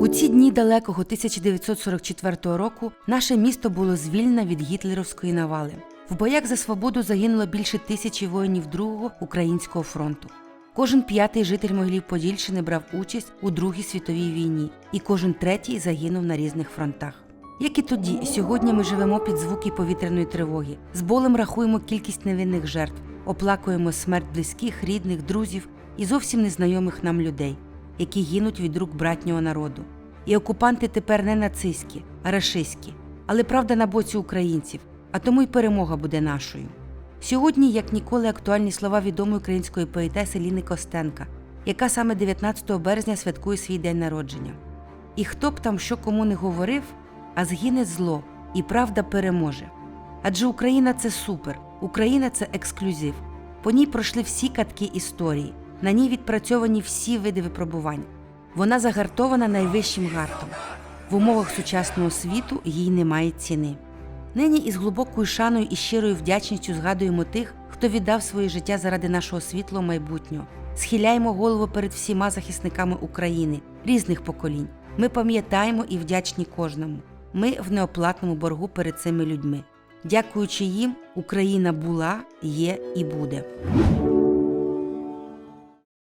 У ці дні далекого 1944 року наше місто було звільнено від гітлерівської навали. В боях за свободу загинуло більше тисячі воїнів Другого українського фронту. Кожен п'ятий житель Могилів Подільщини брав участь у Другій світовій війні, і кожен третій загинув на різних фронтах. Як і тоді, сьогодні ми живемо під звуки повітряної тривоги, з болем рахуємо кількість невинних жертв, оплакуємо смерть близьких, рідних, друзів і зовсім незнайомих нам людей, які гинуть від рук братнього народу. І окупанти тепер не нацистські, а рашистські. Але правда на боці українців, а тому й перемога буде нашою. Сьогодні, як ніколи, актуальні слова відомої української поетеси Ліни Костенка, яка саме 19 березня святкує свій день народження. І хто б там що кому не говорив, а згине зло, і правда переможе. Адже Україна це супер, Україна це ексклюзив. По ній пройшли всі катки історії, на ній відпрацьовані всі види випробувань. Вона загартована найвищим гартом. В умовах сучасного світу їй немає ціни. Нині із глибокою шаною і щирою вдячністю згадуємо тих, хто віддав своє життя заради нашого світлого майбутнього. Схиляємо голову перед всіма захисниками України різних поколінь. Ми пам'ятаємо і вдячні кожному. Ми в неоплатному боргу перед цими людьми. Дякуючи їм, Україна була, є і буде.